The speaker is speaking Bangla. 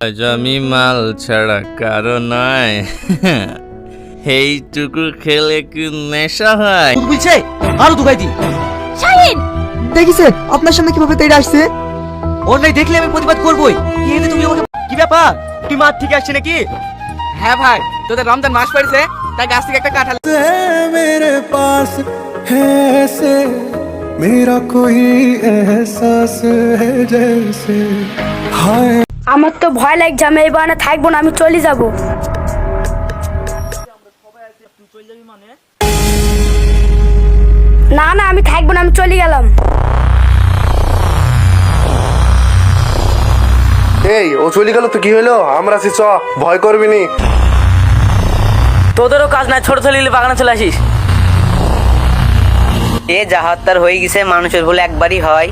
আজ আমি মাল ছাড়া কারো নয় এইটুকু খেলে কি নেশা হয় দুধ বুঝছে আরো দুগাই দি শাহিন দেখিছেন আপনার সামনে কিভাবে তেড়ে আসছে অন্যায় দেখলে আমি প্রতিবাদ করবোই কিন্তু তুমি আমাকে কি ব্যাপার তুই মাঠ থেকে আসছে নাকি হ্যাঁ ভাই তোদের রমজান মাস পড়েছে তাই গাছ থেকে একটা কাঁঠাল मेरे पास है ऐसे मेरा कोई एहसास है जैसे हाय আমার তো ভয় লাগছে আমি এই বাগানে থাকব না আমি চলে যাব। না না আমি থাকব না আমি চলে গেলাম। এই ও চলে গেল তো কি হলো? আমরা আছি চ ভয় করবি নি। তোদেরও কাজ নাই ছোট ছেলে বাগানে চলে আসিস। এ যাহার তার হয়ে গেছে মানুষের ভুল একবারই হয়।